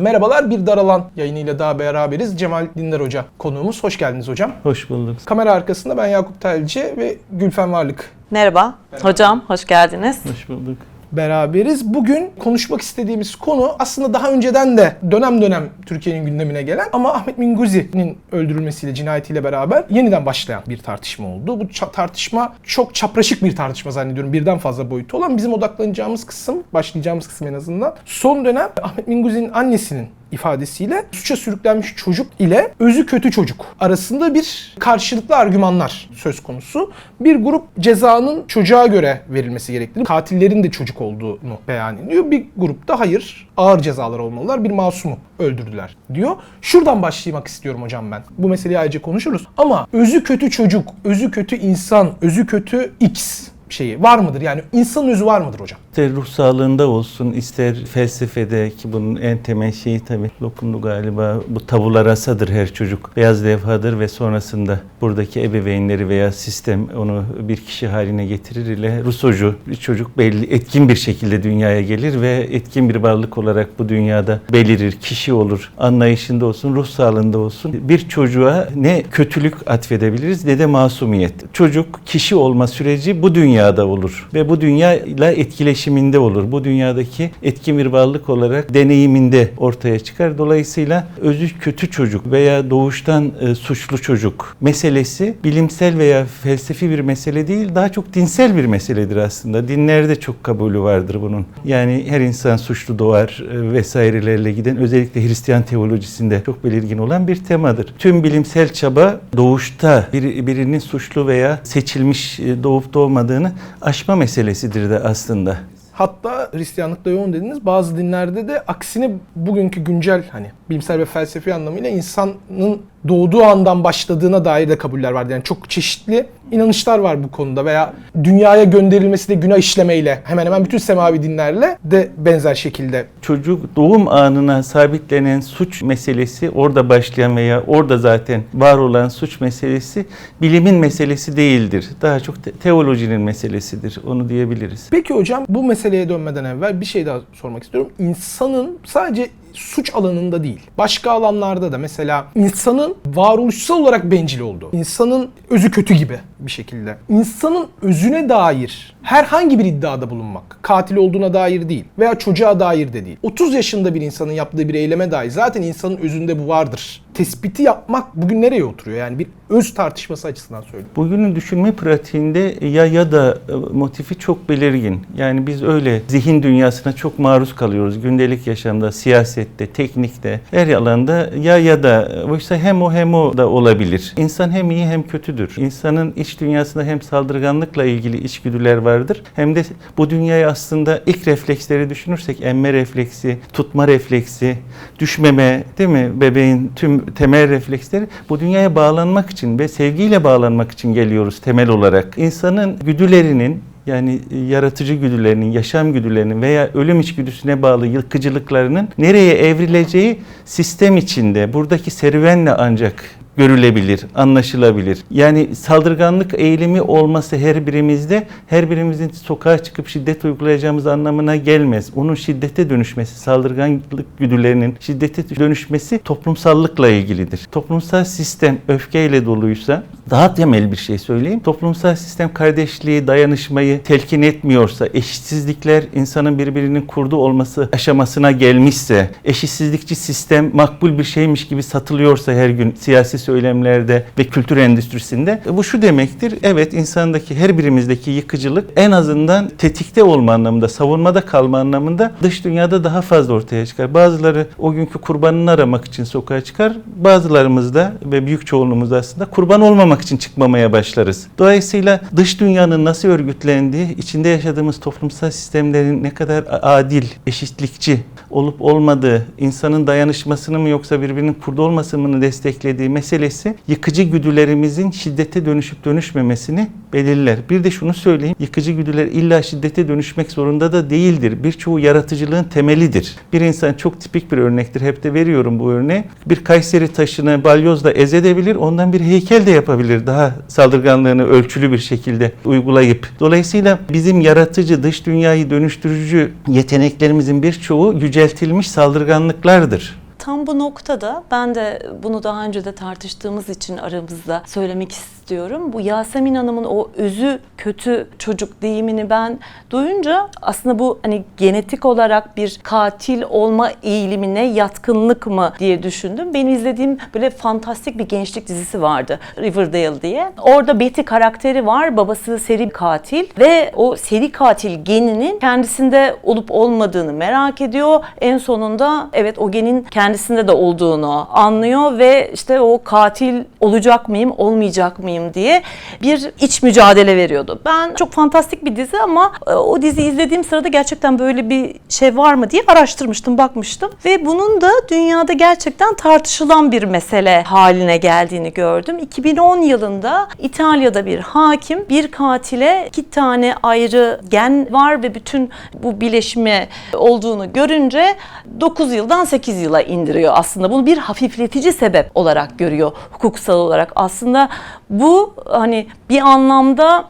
Merhabalar bir daralan yayınıyla daha beraberiz. Cemal Dindar Hoca konuğumuz. Hoş geldiniz hocam. Hoş bulduk. Kamera arkasında ben Yakup Telci ve Gülfen Varlık Merhaba. Hocam hoş geldiniz. Hoş bulduk. Beraberiz. Bugün konuşmak istediğimiz konu aslında daha önceden de dönem dönem Türkiye'nin gündemine gelen ama Ahmet Minguzi'nin öldürülmesiyle, cinayetiyle beraber yeniden başlayan bir tartışma oldu. Bu tartışma çok çapraşık bir tartışma zannediyorum. Birden fazla boyutu olan bizim odaklanacağımız kısım, başlayacağımız kısım en azından. Son dönem Ahmet Minguzi'nin annesinin ifadesiyle suça sürüklenmiş çocuk ile özü kötü çocuk arasında bir karşılıklı argümanlar söz konusu. Bir grup cezanın çocuğa göre verilmesi gerektiğini, katillerin de çocuk olduğunu beyan ediyor. Bir grup da hayır ağır cezalar olmalılar bir masumu öldürdüler diyor. Şuradan başlamak istiyorum hocam ben. Bu meseleyi ayrıca konuşuruz. Ama özü kötü çocuk, özü kötü insan, özü kötü X şeyi var mıdır? Yani insanın özü var mıdır hocam? İster ruh sağlığında olsun, ister felsefede ki bunun en temel şeyi tabii Locke'un galiba bu tabula rasadır her çocuk. Beyaz levhadır ve sonrasında buradaki ebeveynleri veya sistem onu bir kişi haline getirir ile Rusocu çocuk belli etkin bir şekilde dünyaya gelir ve etkin bir varlık olarak bu dünyada belirir, kişi olur. Anlayışında olsun, ruh sağlığında olsun. Bir çocuğa ne kötülük atfedebiliriz ne de masumiyet. Çocuk kişi olma süreci bu dünyada olur ve bu dünyayla etkileşiminde olur. Bu dünyadaki etkin bir varlık olarak deneyiminde ortaya çıkar. Dolayısıyla özü kötü çocuk veya doğuştan e, suçlu çocuk meselesi bilimsel veya felsefi bir mesele değil, daha çok dinsel bir meseledir aslında. Dinlerde çok kabulü vardır bunun. Yani her insan suçlu doğar e, vesairelerle giden özellikle Hristiyan teolojisinde çok belirgin olan bir temadır. Tüm bilimsel çaba doğuşta bir, birinin suçlu veya seçilmiş e, doğup doğmadığını aşma meselesidir de aslında. Hatta Hristiyanlıkta yoğun dediniz. Bazı dinlerde de aksine bugünkü güncel hani bilimsel ve felsefi anlamıyla insanın doğduğu andan başladığına dair de kabuller vardı. Yani çok çeşitli inanışlar var bu konuda veya dünyaya gönderilmesi de günah işlemeyle hemen hemen bütün semavi dinlerle de benzer şekilde Çocuk doğum anına sabitlenen suç meselesi orada başlayan veya orada zaten var olan suç meselesi bilimin meselesi değildir. Daha çok te- teolojinin meselesidir. Onu diyebiliriz. Peki hocam bu meseleye dönmeden evvel bir şey daha sormak istiyorum. İnsanın sadece suç alanında değil, başka alanlarda da mesela insanın varoluşsal olarak bencil olduğu, insanın özü kötü gibi bir şekilde, insanın özüne dair herhangi bir iddiada bulunmak, katil olduğuna dair değil veya çocuğa dair de değil. 30 yaşında bir insanın yaptığı bir eyleme dair zaten insanın özünde bu vardır. Tespiti yapmak bugün nereye oturuyor? Yani bir öz tartışması açısından söylüyorum. Bugünün düşünme pratiğinde ya ya da e, motifi çok belirgin. Yani biz öyle zihin dünyasına çok maruz kalıyoruz. Gündelik yaşamda, siyasette, teknikte, her alanda ya ya da oysa hem o hem o da olabilir. İnsan hem iyi hem kötüdür. İnsanın iç dünyasında hem saldırganlıkla ilgili içgüdüler vardır hem de bu dünyayı aslında ilk refleksleri düşünürsek emme refleksi, tutma refleksi, düşmeme değil mi bebeğin tüm temel refleksleri bu dünyaya bağlanmak için ve sevgiyle bağlanmak için geliyoruz temel olarak. İnsanın güdülerinin yani yaratıcı güdülerinin, yaşam güdülerinin veya ölüm içgüdüsüne bağlı yıkıcılıklarının nereye evrileceği sistem içinde buradaki serüvenle ancak görülebilir, anlaşılabilir. Yani saldırganlık eğilimi olması her birimizde her birimizin sokağa çıkıp şiddet uygulayacağımız anlamına gelmez. Onun şiddete dönüşmesi, saldırganlık güdülerinin şiddete dönüşmesi toplumsallıkla ilgilidir. Toplumsal sistem öfkeyle doluysa daha temel bir şey söyleyeyim. Toplumsal sistem kardeşliği, dayanışmayı telkin etmiyorsa, eşitsizlikler insanın birbirinin kurdu olması aşamasına gelmişse, eşitsizlikçi sistem makbul bir şeymiş gibi satılıyorsa her gün siyasi söylemlerde ve kültür endüstrisinde bu şu demektir. Evet insandaki her birimizdeki yıkıcılık en azından tetikte olma anlamında, savunmada kalma anlamında dış dünyada daha fazla ortaya çıkar. Bazıları o günkü kurbanını aramak için sokağa çıkar. Bazılarımız da ve büyük çoğunluğumuz aslında kurban olmamak için çıkmamaya başlarız. Dolayısıyla dış dünyanın nasıl örgütlendiği, içinde yaşadığımız toplumsal sistemlerin ne kadar adil, eşitlikçi olup olmadığı, insanın dayanışmasını mı yoksa birbirinin kurdu olmasını mı desteklediği meselesi yıkıcı güdülerimizin şiddete dönüşüp dönüşmemesini belirler. Bir de şunu söyleyeyim. Yıkıcı güdüler illa şiddete dönüşmek zorunda da değildir. Birçoğu yaratıcılığın temelidir. Bir insan çok tipik bir örnektir. Hep de veriyorum bu örneği. Bir Kayseri taşını balyozla ezedebilir. Ondan bir heykel de yapabilir. Daha saldırganlığını ölçülü bir şekilde uygulayıp. Dolayısıyla bizim yaratıcı, dış dünyayı dönüştürücü yeteneklerimizin birçoğu yüceltilmiş saldırganlıklardır. Tam bu noktada ben de bunu daha önce de tartıştığımız için aramızda söylemek istiyorum. Bu Yasemin Hanım'ın o özü kötü çocuk deyimini ben duyunca aslında bu hani genetik olarak bir katil olma eğilimine yatkınlık mı diye düşündüm. Benim izlediğim böyle fantastik bir gençlik dizisi vardı Riverdale diye. Orada Betty karakteri var. Babası seri katil ve o seri katil geninin kendisinde olup olmadığını merak ediyor. En sonunda evet o genin kendisinde de olduğunu anlıyor ve işte o katil olacak mıyım, olmayacak mıyım diye bir iç mücadele veriyordu. Ben çok fantastik bir dizi ama e, o dizi izlediğim sırada gerçekten böyle bir şey var mı diye araştırmıştım, bakmıştım ve bunun da dünyada gerçekten tartışılan bir mesele haline geldiğini gördüm. 2010 yılında İtalya'da bir hakim bir katile iki tane ayrı gen var ve bütün bu bileşimi olduğunu görünce 9 yıldan 8 yıla indiriyor aslında. Bunu bir hafifletici sebep olarak görüyor hukuksal olarak. Aslında bu hani bir anlamda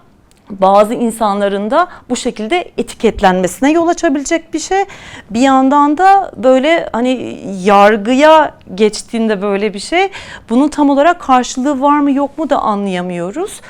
bazı insanların da bu şekilde etiketlenmesine yol açabilecek bir şey. Bir yandan da böyle hani yargıya geçtiğinde böyle bir şey bunun tam olarak karşılığı var mı yok mu da anlayamıyoruz.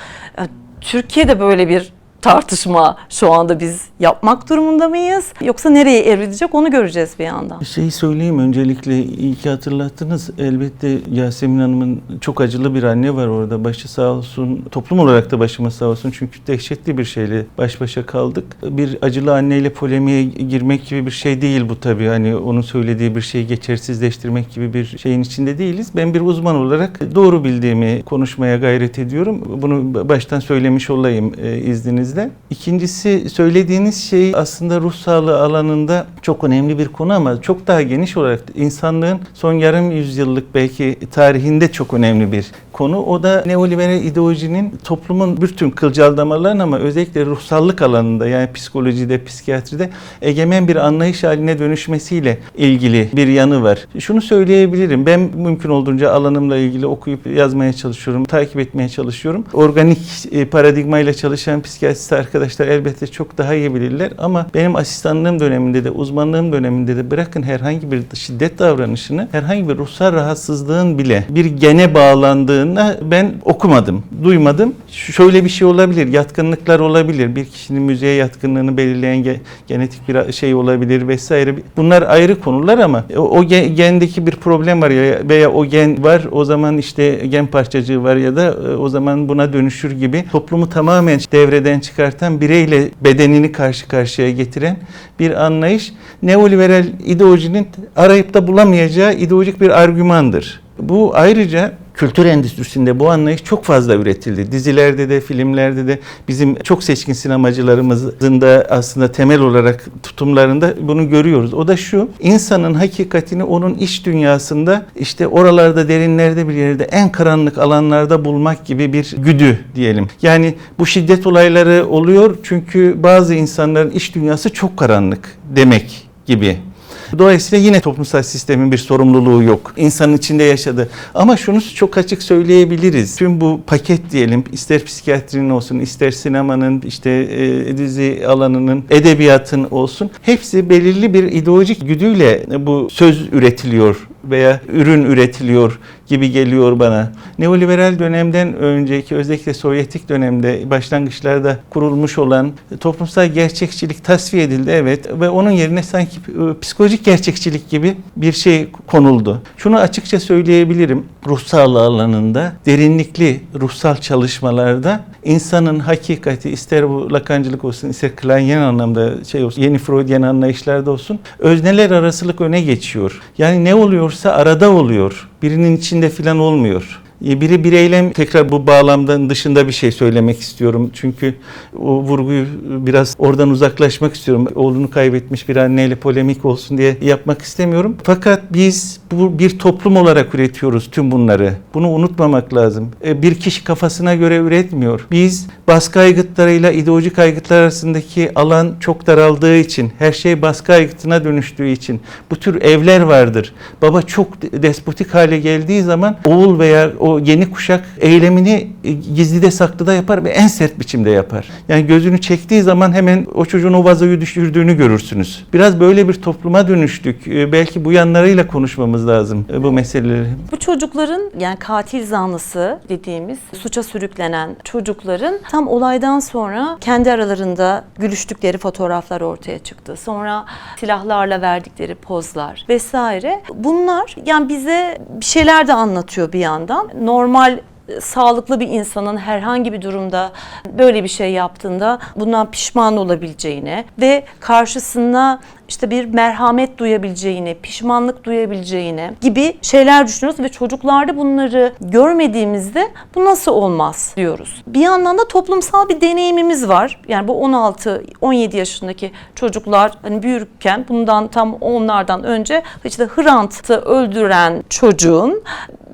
Türkiye'de böyle bir tartışma şu anda biz yapmak durumunda mıyız? Yoksa nereye evrilecek onu göreceğiz bir yandan. Şeyi söyleyeyim öncelikle iyi ki hatırlattınız. Elbette Yasemin Hanım'ın çok acılı bir anne var orada. Başı sağ olsun. Toplum olarak da başımız sağ olsun. Çünkü dehşetli bir şeyle baş başa kaldık. Bir acılı anneyle polemiğe girmek gibi bir şey değil bu tabii. Hani onun söylediği bir şeyi geçersizleştirmek gibi bir şeyin içinde değiliz. Ben bir uzman olarak doğru bildiğimi konuşmaya gayret ediyorum. Bunu baştan söylemiş olayım e, izninizle. İkincisi söylediğiniz şey aslında ruh sağlığı alanında çok önemli bir konu ama çok daha geniş olarak insanlığın son yarım yüzyıllık belki tarihinde çok önemli bir konu. O da neoliberal ideolojinin toplumun bütün kılcaldamalarının ama özellikle ruhsallık alanında yani psikolojide, psikiyatride egemen bir anlayış haline dönüşmesiyle ilgili bir yanı var. Şunu söyleyebilirim. Ben mümkün olduğunca alanımla ilgili okuyup yazmaya çalışıyorum, takip etmeye çalışıyorum. Organik e, paradigmayla çalışan psikiyatrist arkadaşlar elbette çok daha iyi bilirler ama benim asistanlığım döneminde de uzmanlığım döneminde de bırakın herhangi bir şiddet davranışını, herhangi bir ruhsal rahatsızlığın bile bir gene bağlandığını ben okumadım, duymadım. Şöyle bir şey olabilir, yatkınlıklar olabilir. Bir kişinin müziğe yatkınlığını belirleyen ge- genetik bir şey olabilir vesaire. Bunlar ayrı konular ama o, o ge- gendeki bir problem var ya veya o gen var o zaman işte gen parçacığı var ya da e, o zaman buna dönüşür gibi toplumu tamamen devreden çıkartan bireyle bedenini karşı karşıya getiren bir anlayış neoliberal ideolojinin arayıp da bulamayacağı ideolojik bir argümandır. Bu ayrıca kültür endüstrisinde bu anlayış çok fazla üretildi. Dizilerde de, filmlerde de bizim çok seçkin sinemacılarımızın da aslında temel olarak tutumlarında bunu görüyoruz. O da şu, insanın hakikatini onun iç dünyasında işte oralarda derinlerde bir yerde en karanlık alanlarda bulmak gibi bir güdü diyelim. Yani bu şiddet olayları oluyor çünkü bazı insanların iç dünyası çok karanlık demek gibi. Dolayısıyla yine toplumsal sistemin bir sorumluluğu yok. İnsanın içinde yaşadı. Ama şunu çok açık söyleyebiliriz. Tüm bu paket diyelim ister psikiyatrinin olsun, ister sinemanın, işte e, dizi alanının, edebiyatın olsun. Hepsi belirli bir ideolojik güdüyle bu söz üretiliyor veya ürün üretiliyor gibi geliyor bana. Neoliberal dönemden önceki özellikle Sovyetik dönemde başlangıçlarda kurulmuş olan toplumsal gerçekçilik tasfiye edildi evet ve onun yerine sanki e, psikolojik gerçekçilik gibi bir şey konuldu. Şunu açıkça söyleyebilirim. Ruh sağlığı alanında derinlikli ruhsal çalışmalarda insanın hakikati ister bu Lakancılık olsun ister Kleinian anlamda şey olsun yeni Freudian anlayışlarda olsun özneler arasılık öne geçiyor. Yani ne oluyorsa arada oluyor. Birinin içinde filan olmuyor. E, Biri bir eylem tekrar bu bağlamdan dışında bir şey söylemek istiyorum. Çünkü o vurguyu biraz oradan uzaklaşmak istiyorum. Oğlunu kaybetmiş bir anneyle polemik olsun diye yapmak istemiyorum. Fakat biz bu bir toplum olarak üretiyoruz tüm bunları. Bunu unutmamak lazım. E, Bir kişi kafasına göre üretmiyor. Biz baskı aygıtlarıyla ideolojik aygıtlar arasındaki alan çok daraldığı için, her şey baskı aygıtına dönüştüğü için bu tür evler vardır. Baba çok despotik hale geldiği zaman oğul veya o yeni kuşak eylemini e, gizlide saklıda yapar ve en sert biçimde yapar. Yani gözünü çektiği zaman hemen o çocuğun o vazoyu düşürdüğünü görürsünüz. Biraz böyle bir topluma dönüştük. E, Belki bu yanlarıyla konuşmamız lazım e, bu meseleleri. Bu çocukların yani katil zanlısı dediğimiz suça sürüklenen çocukların tam olaydan sonra kendi aralarında gülüştükleri fotoğraflar ortaya çıktı. Sonra silahlarla verdikleri pozlar vesaire. Bunlar yani bize bir şeyler de anlatıyor bir yandan. Normal e, sağlıklı bir insanın herhangi bir durumda böyle bir şey yaptığında bundan pişman olabileceğini ve karşısında işte bir merhamet duyabileceğini, pişmanlık duyabileceğini gibi şeyler düşünüyoruz ve çocuklarda bunları görmediğimizde bu nasıl olmaz diyoruz. Bir yandan da toplumsal bir deneyimimiz var. Yani bu 16-17 yaşındaki çocuklar hani büyürken bundan tam onlardan önce işte Hrant'ı öldüren çocuğun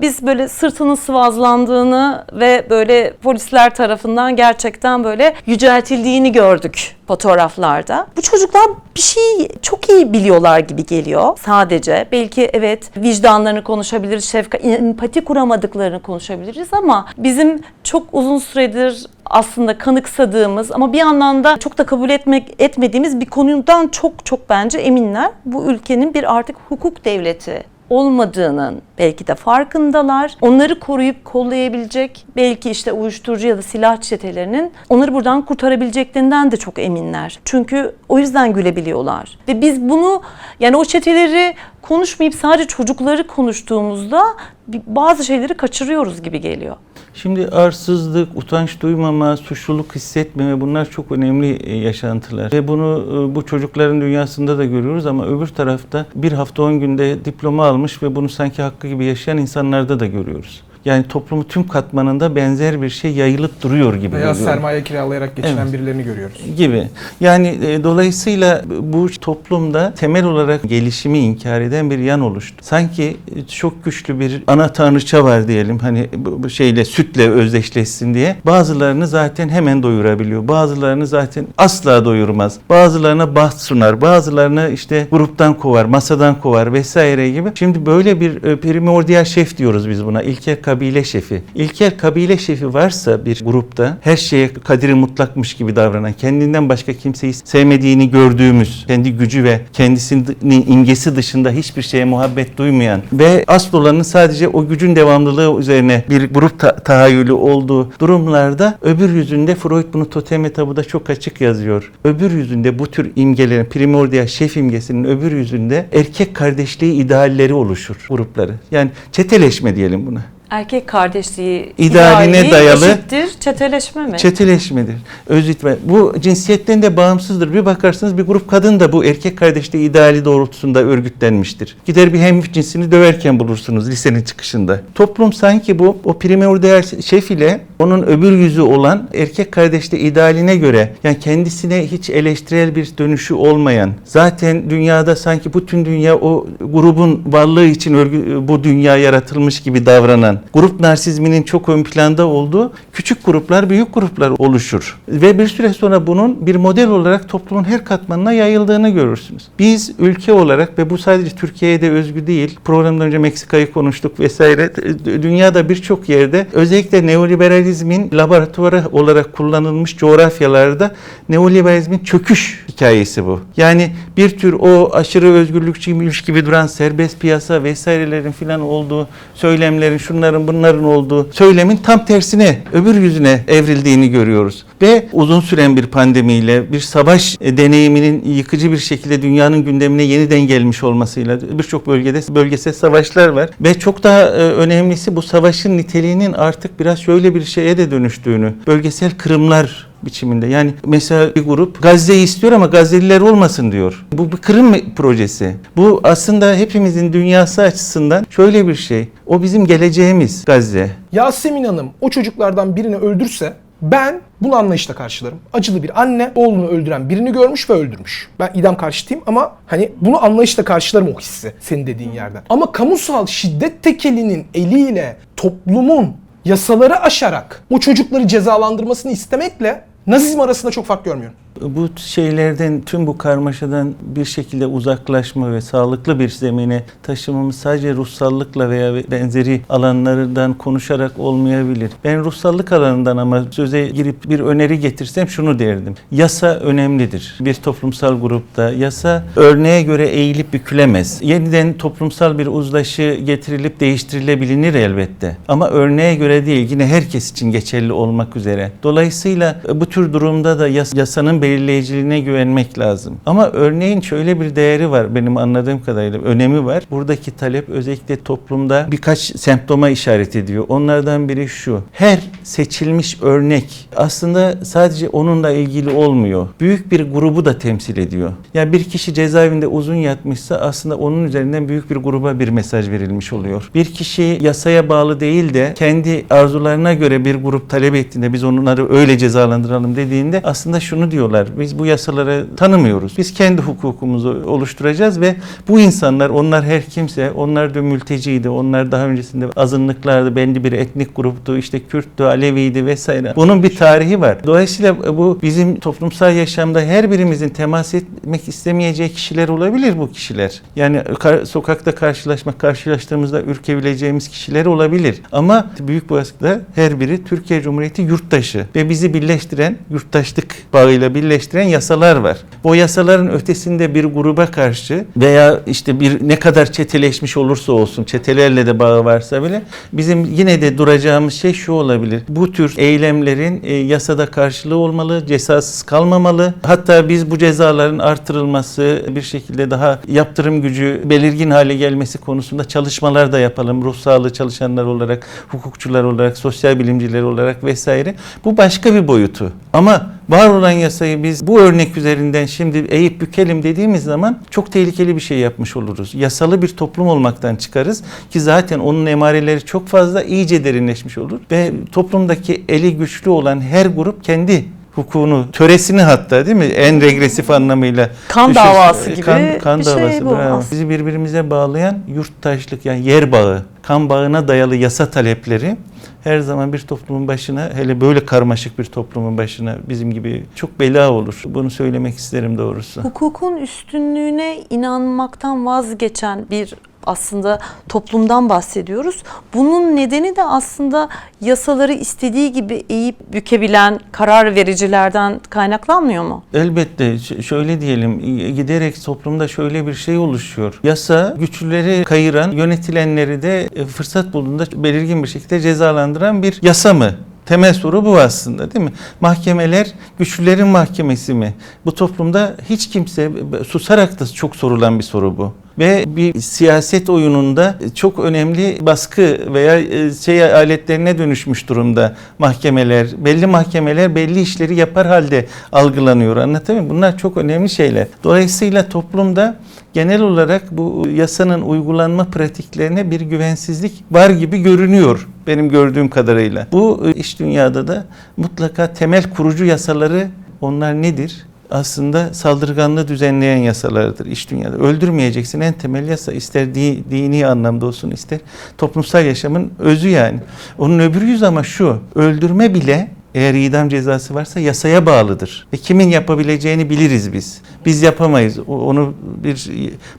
biz böyle sırtının sıvazlandığını ve böyle polisler tarafından gerçekten böyle yüceltildiğini gördük fotoğraflarda. Bu çocuklar bir şey çok iyi biliyorlar gibi geliyor sadece. Belki evet vicdanlarını konuşabiliriz, şefkat, empati kuramadıklarını konuşabiliriz ama bizim çok uzun süredir aslında kanıksadığımız ama bir yandan da çok da kabul etmek etmediğimiz bir konudan çok çok bence eminler. Bu ülkenin bir artık hukuk devleti olmadığının belki de farkındalar. Onları koruyup kollayabilecek belki işte uyuşturucu ya da silah çetelerinin onları buradan kurtarabileceklerinden de çok eminler. Çünkü o yüzden gülebiliyorlar. Ve biz bunu yani o çeteleri konuşmayıp sadece çocukları konuştuğumuzda bazı şeyleri kaçırıyoruz gibi geliyor. Şimdi arsızlık, utanç duymama, suçluluk hissetmeme bunlar çok önemli e, yaşantılar. Ve bunu e, bu çocukların dünyasında da görüyoruz ama öbür tarafta bir hafta 10 günde diploma almış ve bunu sanki hakkı gibi yaşayan insanlarda da görüyoruz. Yani toplumu tüm katmanında benzer bir şey yayılıp duruyor gibi Veya görüyorum. sermaye kiralayarak geçinen Evet. birilerini görüyoruz. gibi. Yani e, dolayısıyla bu toplumda temel olarak gelişimi inkar eden bir yan oluştu. Sanki e, çok güçlü bir ana tanrıça var diyelim hani bu, şeyle sütle özdeşleşsin diye. Bazılarını zaten hemen doyurabiliyor. Bazılarını zaten asla doyurmaz. Bazılarına baht sunar. Bazılarını işte gruptan kovar, masadan kovar vesaire gibi. Şimdi böyle bir e, primordial şef diyoruz biz buna. İlkel kabile şefi. İlkel kabile şefi varsa bir grupta her şeye kadiri mutlakmış gibi davranan, kendinden başka kimseyi sevmediğini gördüğümüz, kendi gücü ve kendisinin imgesi dışında hiçbir şeye muhabbet duymayan ve asıl olanın sadece o gücün devamlılığı üzerine bir grup ta- tahayyülü olduğu durumlarda öbür yüzünde Freud bunu totem etabı çok açık yazıyor. Öbür yüzünde bu tür imgelerin, primordial şef imgesinin öbür yüzünde erkek kardeşliği idealleri oluşur grupları. Yani çeteleşme diyelim buna. Erkek kardeşliği İdealine ideali dayalı- eşittir çeteleşme mi? Çeteleşmedir. Özitme. Bu cinsiyetten de bağımsızdır. Bir bakarsınız bir grup kadın da bu erkek kardeşliği ideali doğrultusunda örgütlenmiştir. Gider bir hem cinsini döverken bulursunuz lisenin çıkışında. Toplum sanki bu o primordial şef ile onun öbür yüzü olan erkek kardeşliği idealine göre yani kendisine hiç eleştirel bir dönüşü olmayan zaten dünyada sanki bütün dünya o grubun varlığı için örgü, bu dünya yaratılmış gibi davranan grup narsizminin çok ön planda olduğu küçük gruplar büyük gruplar oluşur. Ve bir süre sonra bunun bir model olarak toplumun her katmanına yayıldığını görürsünüz. Biz ülke olarak ve bu sadece Türkiye'ye de özgü değil. Programdan önce Meksika'yı konuştuk vesaire. Dünyada birçok yerde özellikle neoliberalizmin laboratuvarı olarak kullanılmış coğrafyalarda neoliberalizmin çöküş hikayesi bu. Yani bir tür o aşırı özgürlükçüymüş gibi duran serbest piyasa vesairelerin filan olduğu söylemlerin şunların bunların olduğu söylemin tam tersine öbür yüzüne evrildiğini görüyoruz. Ve uzun süren bir pandemiyle bir savaş deneyiminin yıkıcı bir şekilde dünyanın gündemine yeniden gelmiş olmasıyla birçok bölgede bölgesel savaşlar var ve çok daha e, önemlisi bu savaşın niteliğinin artık biraz şöyle bir şeye de dönüştüğünü, bölgesel kırımlar biçiminde. Yani mesela bir grup Gazze'yi istiyor ama Gazze'liler olmasın diyor. Bu bir kırım projesi. Bu aslında hepimizin dünyası açısından şöyle bir şey. O bizim geleceğimiz Gazze. Yasemin Hanım o çocuklardan birini öldürse ben bunu anlayışla karşılarım. Acılı bir anne oğlunu öldüren birini görmüş ve öldürmüş. Ben idam karşıtıyım ama hani bunu anlayışla karşılarım o hissi senin dediğin yerden. Ama kamusal şiddet tekelinin eliyle toplumun yasaları aşarak o çocukları cezalandırmasını istemekle Nazizm arasında çok fark görmüyorum. Bu şeylerden, tüm bu karmaşadan bir şekilde uzaklaşma ve sağlıklı bir zemine taşımamız sadece ruhsallıkla veya benzeri alanlardan konuşarak olmayabilir. Ben ruhsallık alanından ama söze girip bir öneri getirsem şunu derdim. Yasa önemlidir. Bir toplumsal grupta yasa örneğe göre eğilip bükülemez. Yeniden toplumsal bir uzlaşı getirilip değiştirilebilir elbette. Ama örneğe göre değil, yine herkes için geçerli olmak üzere. Dolayısıyla bu tür durumda da yas- yasanın belirleyiciliğine güvenmek lazım. Ama örneğin şöyle bir değeri var benim anladığım kadarıyla, önemi var. Buradaki talep özellikle toplumda birkaç semptoma işaret ediyor. Onlardan biri şu. Her seçilmiş örnek aslında sadece onunla ilgili olmuyor. Büyük bir grubu da temsil ediyor. Yani bir kişi cezaevinde uzun yatmışsa aslında onun üzerinden büyük bir gruba bir mesaj verilmiş oluyor. Bir kişi yasaya bağlı değil de kendi arzularına göre bir grup talep ettiğinde biz onları öyle cezalandıralım dediğinde aslında şunu diyorlar. Biz bu yasaları tanımıyoruz. Biz kendi hukukumuzu oluşturacağız ve bu insanlar onlar her kimse onlar da mülteciydi. Onlar daha öncesinde azınlıklardı. Belli bir etnik gruptu. işte Kürttü, Aleviydi vesaire. Bunun bir tarihi var. Dolayısıyla bu bizim toplumsal yaşamda her birimizin temas etmek istemeyeceği kişiler olabilir bu kişiler. Yani sokakta karşılaşmak, karşılaştığımızda ürkebileceğimiz kişiler olabilir. Ama büyük baskıda her biri Türkiye Cumhuriyeti yurttaşı ve bizi birleştiren, yurttaşlık bağıyla birleştiren yasalar var. O yasaların ötesinde bir gruba karşı veya işte bir ne kadar çeteleşmiş olursa olsun, çetelerle de bağı varsa bile bizim yine de duracağımız şey şu olabilir. Bu tür eylemlerin e, yasada karşılığı olmalı, cezasız kalmamalı. Hatta biz bu cezaların artırılması, bir şekilde daha yaptırım gücü belirgin hale gelmesi konusunda çalışmalar da yapalım. Ruh sağlığı çalışanlar olarak, hukukçular olarak, sosyal bilimciler olarak vesaire. Bu başka bir boyutu. Ama var olan yasayı biz bu örnek üzerinden şimdi eğip bükelim dediğimiz zaman çok tehlikeli bir şey yapmış oluruz. Yasalı bir toplum olmaktan çıkarız ki zaten onun emareleri çok fazla iyice derinleşmiş olur ve toplumdaki eli güçlü olan her grup kendi hukukunu, töresini hatta değil mi? En regresif anlamıyla. Kan Düşün- davası gibi kan, kan bir şey davası, bu bravo. Bizi birbirimize bağlayan yurttaşlık yani yer bağı, kan bağına dayalı yasa talepleri her zaman bir toplumun başına hele böyle karmaşık bir toplumun başına bizim gibi çok bela olur. Bunu söylemek isterim doğrusu. Hukukun üstünlüğüne inanmaktan vazgeçen bir aslında toplumdan bahsediyoruz. Bunun nedeni de aslında yasaları istediği gibi eğip bükebilen karar vericilerden kaynaklanmıyor mu? Elbette şöyle diyelim giderek toplumda şöyle bir şey oluşuyor. Yasa güçlüleri kayıran, yönetilenleri de e, fırsat bulduğunda belirgin bir şekilde cezalandıran bir yasa mı? Temel soru bu aslında değil mi? Mahkemeler güçlülerin mahkemesi mi? Bu toplumda hiç kimse susarak da çok sorulan bir soru bu. Ve bir siyaset oyununda çok önemli baskı veya e, şey aletlerine dönüşmüş durumda mahkemeler. Belli mahkemeler belli işleri yapar halde algılanıyor. Anlatabiliyor muyum? Bunlar çok önemli şeyler. Dolayısıyla toplumda genel olarak bu yasanın uygulanma pratiklerine bir güvensizlik var gibi görünüyor benim gördüğüm kadarıyla. Bu e, iş dünyada da mutlaka temel kurucu yasaları onlar nedir? Aslında saldırganlığı düzenleyen yasalardır iş dünyada. Öldürmeyeceksin en temel yasa ister di- dini anlamda olsun ister toplumsal yaşamın özü yani. Onun öbür yüzü ama şu öldürme bile eğer idam cezası varsa yasaya bağlıdır. Ve kimin yapabileceğini biliriz biz. Biz yapamayız. Onu bir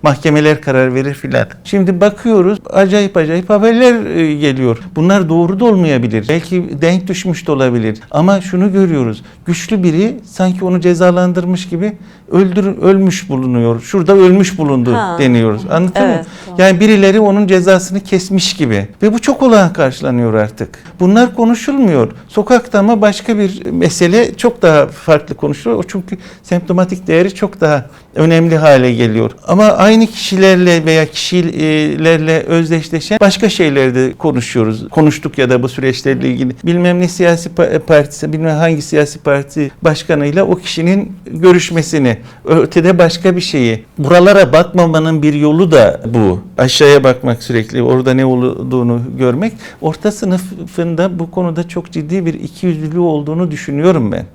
mahkemeler karar verir filan. Şimdi bakıyoruz acayip acayip haberler e, geliyor. Bunlar doğru da olmayabilir. Belki denk düşmüş de olabilir. Ama şunu görüyoruz. Güçlü biri sanki onu cezalandırmış gibi öldür ölmüş bulunuyor. Şurada ölmüş bulundu Ha. deniyoruz. Anladın mı? Evet, tamam. Yani birileri onun cezasını kesmiş gibi. Ve bu çok olağan karşılanıyor artık. Bunlar konuşulmuyor. Sokakta ama başka bir mesele çok daha farklı konuşuluyor. O çünkü semptomatik değeri çok daha önemli hale geliyor. Ama aynı kişilerle veya kişilerle özdeşleşen başka şeylerde konuşuyoruz. Konuştuk ya da bu süreçlerle ilgili. Bilmem ne siyasi pa- partisi, bilmem hangi siyasi parti başkanıyla o kişinin görüşmesini, ötede başka bir şeyi. Buralara bakmamanın bir yolu da bu. Aşağıya bakmak sürekli, orada ne olduğunu görmek. Orta sınıfında bu konuda çok ciddi bir ikiyüzlülüğü olduğunu düşünüyorum ben.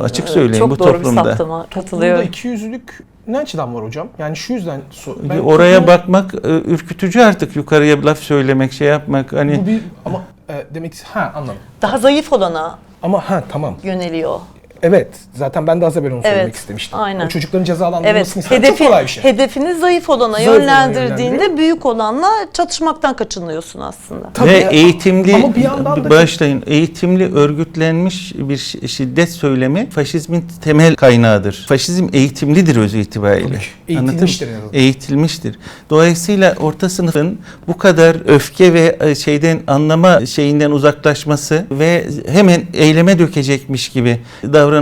Açık söyleyeyim Çok bu doğru toplumda. bir saptama. Toplumda Katılıyorum. ikiyüzlük ne açıdan var hocam? Yani şu yüzden so- ben Oraya topluma- bakmak e, ürkütücü artık. Yukarıya laf söylemek, şey yapmak. Hani bu bir ama e, demek ha anladım. Daha zayıf olana Ama ha tamam. yöneliyor. Evet. Zaten ben de az evvel onu söylemek Evet, istemiştim. aynen. O çocukların cezalandırılmasını Evet, hedefi, çok kolay bir şey. hedefini zayıf olana Zayıf olana yönlendirdiğinde yönlendiriyor. büyük olanla çatışmaktan kaçınıyorsun aslında. Tabii. Ve eğitimli, Ama bir yandan da- başlayın, eğitimli örgütlenmiş bir şi- şiddet söylemi faşizmin temel kaynağıdır. Faşizm eğitimlidir özü itibariyle. Tabii ki. Anladın mı? Eğitilmiştir en azından. Eğitilmiştir. Dolayısıyla orta sınıfın bu kadar öfke ve e, şeyden anlama şeyinden uzaklaşması ve hemen eyleme dökecekmiş gibi davranması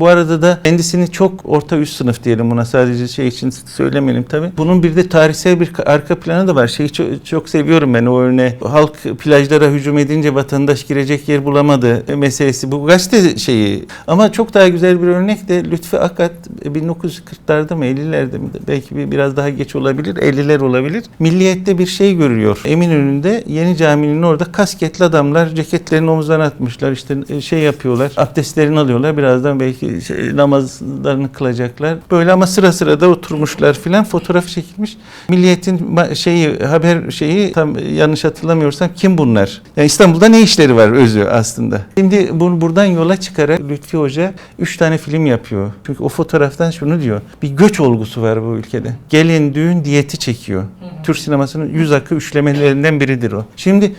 bu arada da kendisini çok orta üst sınıf diyelim buna sadece şey için söylemeyelim tabii. Bunun bir de tarihsel bir arka planı da var. Şeyi çok, çok seviyorum ben o örneği. Halk plajlara hücum edince vatandaş girecek yer bulamadı meselesi. Bu gazete şeyi. Ama çok daha güzel bir örnek de Lütfi Akat 1940'larda mı 50'lerde mi belki bir, biraz daha geç olabilir 50'ler olabilir. Milliyette bir şey görüyor. Eminönü'nde yeni caminin orada kasketli adamlar ceketlerini omuzlarına atmışlar. İşte e, şey yapıyorlar. Abdestlerini alıyorlar. Birazdan belki şey, namazlarını kılacaklar. Böyle ama sıra sıra da oturmuşlar filan. Fotoğrafı çekilmiş. Milliyetin şeyi haber şeyi tam yanlış hatırlamıyorsam kim bunlar? Yani İstanbul'da ne işleri var özü aslında. Şimdi bunu buradan yola çıkarak Lütfi Hoca 3 tane film yapıyor. Çünkü o fotoğraftan şunu diyor. Bir göç olgusu var bu ülkede. Gelin düğün diyeti çekiyor. Türk sinemasının yüz akı üçlemelerinden biridir o. Şimdi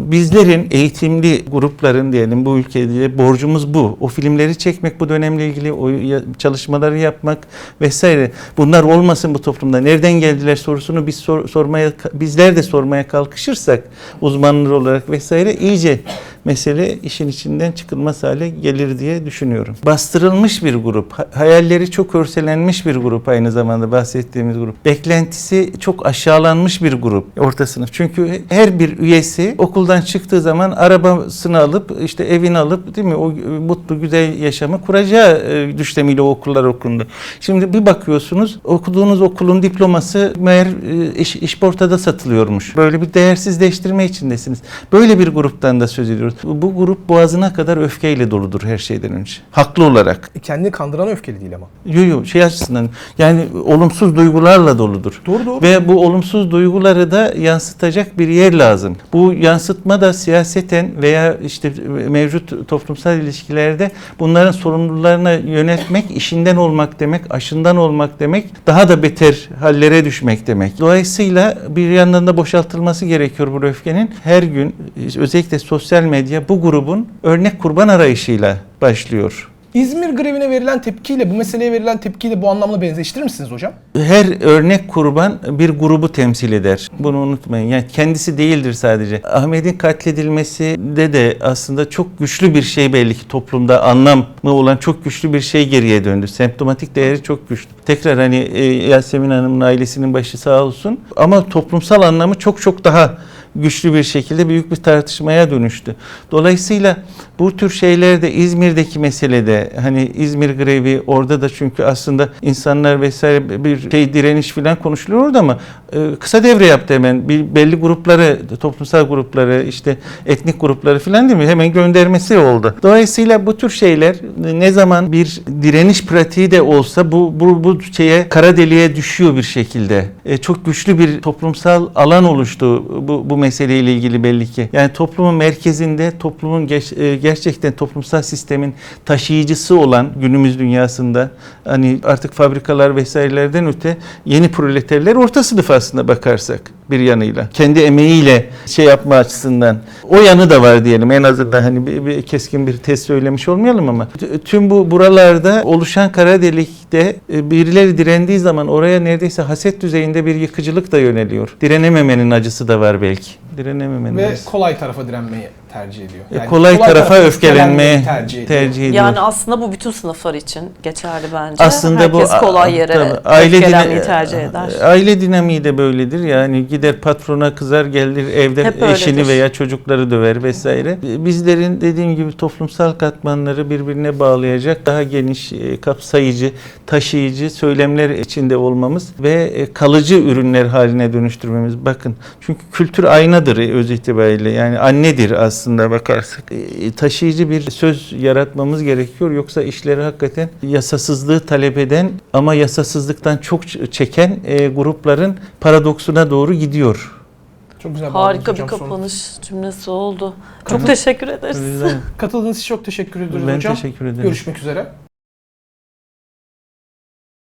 bizlerin eğitimli grupların diyelim bu ülkede borcumuz bu. O filmleri çekmek bu dönemle ilgili o çalışmaları yapmak vesaire. Bunlar olmasın bu toplumda. Nereden geldiler sorusunu biz sor- sormaya bizler de sormaya kalkışırsak uzmanlar olarak vesaire iyice mesele işin içinden çıkılmaz hale gelir diye düşünüyorum. Bastırılmış bir grup, ha- hayalleri çok örselenmiş bir grup aynı zamanda bahsettiğimiz grup. Beklentisi çok aşağılanmış bir grup orta sınıf. Çünkü her bir üyesi okuldan çıktığı zaman arabasını alıp işte evini alıp değil mi o mutlu güzel yaşamı kuracağı e, düşlemiyle o okullar okundu. Şimdi bir bakıyorsunuz okuduğunuz okulun diploması meğer e, iş, işportada satılıyormuş. Böyle bir değersizleştirme içindesiniz. Böyle bir gruptan da söz ediyoruz. Bu grup boğazına kadar öfkeyle doludur her şeyden önce. Haklı olarak. Kendini kandıran öfkeli değil ama. Yo yo şey açısından yani olumsuz duygularla doludur. Doğru doğru. Ve bu olumsuz duyguları da yansıtacak bir yer lazım. Bu yansıtma da siyaseten veya işte mevcut toplumsal ilişkilerde bunların sorumlularına yönetmek, işinden olmak demek, aşından olmak demek, daha da beter hallere düşmek demek. Dolayısıyla bir yandan da boşaltılması gerekiyor bu öfkenin. Her gün özellikle sosyal medya bu grubun örnek kurban arayışıyla başlıyor. İzmir grevine verilen tepkiyle bu meseleye verilen tepkiyle bu anlamda benzeştirir misiniz hocam? Her örnek kurban bir grubu temsil eder. Bunu unutmayın. Yani kendisi değildir sadece. Ahmet'in katledilmesi de de aslında çok güçlü bir şey belli ki toplumda anlamı olan çok güçlü bir şey geriye döndü. Semptomatik değeri çok güçlü. Tekrar hani e, Yasemin Hanım'ın ailesinin başı sağ olsun. Ama toplumsal anlamı çok çok daha güçlü bir şekilde büyük bir tartışmaya dönüştü. Dolayısıyla bu tür şeyler de İzmir'deki meselede hani İzmir grevi orada da çünkü aslında insanlar vesaire bir şey direniş falan konuşuluyor orada ama e, kısa devre yaptı hemen bir belli grupları toplumsal grupları işte etnik grupları falan değil mi hemen göndermesi oldu. Dolayısıyla bu tür şeyler ne zaman bir direniş pratiği de olsa bu bu, bu şeye kara deliğe düşüyor bir şekilde. E, çok güçlü bir toplumsal alan oluştu bu, bu meseleyle ilgili belli ki. Yani toplumun merkezinde toplumun e, gerçekten toplumsal sistemin taşıyıcısı olan günümüz dünyasında hani artık fabrikalar vesairelerden öte yeni proleterler orta sınıf aslında bakarsak bir yanıyla. Kendi emeğiyle şey yapma açısından. O yanı da var diyelim en azından hani bir, bir keskin bir test söylemiş olmayalım ama tüm bu buralarda oluşan kara delikte e, birileri direndiği zaman oraya neredeyse haset düzeyinde bir yıkıcılık da yöneliyor. Direnememenin acısı da var belki. Direnememenin Ve kolay tarafa direnmeyi tercih ediyor. E, kolay, tarafa öfkelenmeye tercih ediyor. tercih ediyor. Yani aslında bu bütün sınıflar için geçerli bence. Aslında Herkes bu kolay yere tabii, aile öfkelenmeyi tercih eder. Aile dinamiği de böyledir. Yani gider patrona kızar gelir evde Hep eşini öyledir. veya çocukları döver vesaire. Bizlerin dediğim gibi toplumsal katmanları birbirine bağlayacak daha geniş, e, kapsayıcı, taşıyıcı söylemler içinde olmamız ve e, kalıcı ürünler haline dönüştürmemiz. Bakın çünkü kültür aynadır öz itibariyle. Yani annedir aslında bakarsak. E, Taşıyıcı bir söz yaratmamız gerekiyor. Yoksa işleri hakikaten yasasızlığı talep eden ama yasasızlıktan çok çeken e, grupların paradoksuna doğru gidiyor. Çok güzel Harika bir kapanış cümlesi oldu. Katıl- Çok teşekkür ederiz. Katıldığınız için çok teşekkür ediyoruz Ben hocam. teşekkür ederim. Görüşmek üzere.